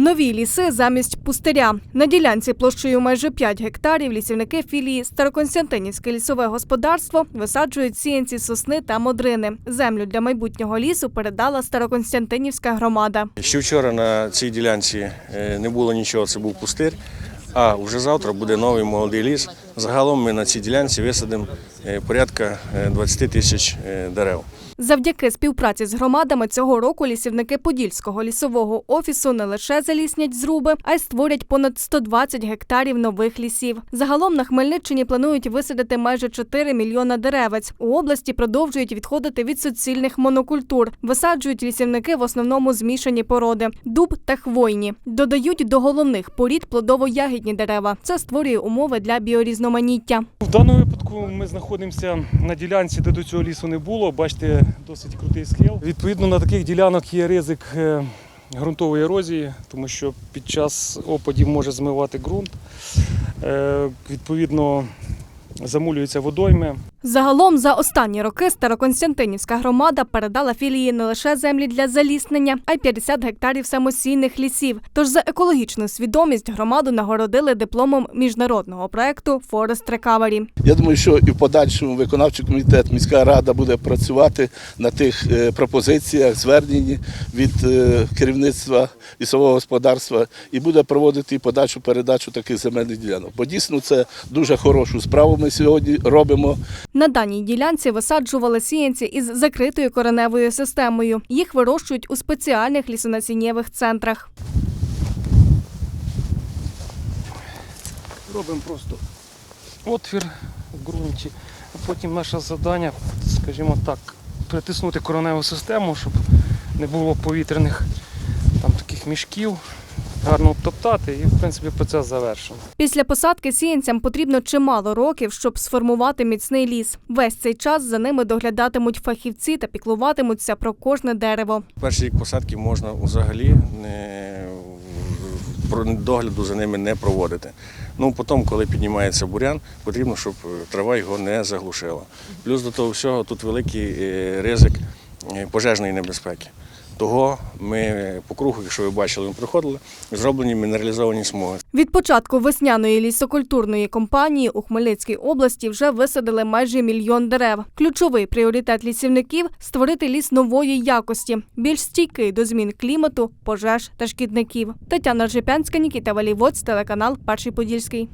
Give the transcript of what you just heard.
Нові ліси замість пустиря. На ділянці площею майже 5 гектарів лісівники філії Староконстантинівське лісове господарство висаджують сіянці сосни та модрини. Землю для майбутнього лісу передала Староконстантинівська громада. Ще вчора на цій ділянці е, не було нічого, це був пустир. А вже завтра буде новий молодий ліс. Загалом ми на цій ділянці висадимо е, порядка е, 20 тисяч е, дерев. Завдяки співпраці з громадами цього року лісівники Подільського лісового офісу не лише заліснять зруби, а й створять понад 120 гектарів нових лісів. Загалом на Хмельниччині планують висадити майже 4 мільйона деревець. У області продовжують відходити від суцільних монокультур. Висаджують лісівники в основному змішані породи дуб та хвойні. Додають до головних порід плодово-ягідні дерева. Це створює умови для біорізноманіття. В даному випадку ми знаходимося на ділянці, де до цього лісу не було. Бачите, досить крутий схил. Відповідно, на таких ділянок є ризик е, ґрунтової ерозії, тому що під час опадів може змивати ґрунт. Е, Відповідно, замулюються водойми. Загалом за останні роки Староконстантинівська громада передала філії не лише землі для заліснення, а й 50 гектарів самосійних лісів. Тож за екологічну свідомість громаду нагородили дипломом міжнародного проекту Forest Recovery. Я думаю, що і в подальшому виконавчий комітет, міська рада буде працювати на тих е, пропозиціях, зверненні від е, керівництва лісового господарства і буде проводити і подальшу передачу таких земельних ділянок. Бо дійсно це дуже хорошу справу ми сьогодні робимо. На даній ділянці висаджували сіянці із закритою кореневою системою. Їх вирощують у спеціальних лісонасіннєвих центрах. Робимо просто отвір в ґрунті, а потім наше завдання, скажімо так, притиснути короневу систему, щоб не було повітряних там, таких мішків, гарно обтоптати і в принципі процес завершено. Після посадки сіянцям потрібно чимало років, щоб сформувати міцний ліс. Весь цей час за ними доглядатимуть фахівці та піклуватимуться про кожне дерево. Перший рік посадки можна взагалі не, догляду за ними не проводити. Ну, потім, коли піднімається бурян, потрібно, щоб е, трава його не заглушила. Плюс до того всього тут великий е, ризик е, пожежної небезпеки. Того ми по кругу, якщо ви бачили, ми приходили, зроблені мінералізовані смуги. Від початку весняної лісокультурної кампанії у Хмельницькій області вже висадили майже мільйон дерев. Ключовий пріоритет лісівників створити ліс нової якості, більш стійкий до змін клімату, пожеж та шкідників. Тетяна Жипянська, Нікіта Валівоць, телеканал Перший Подільський.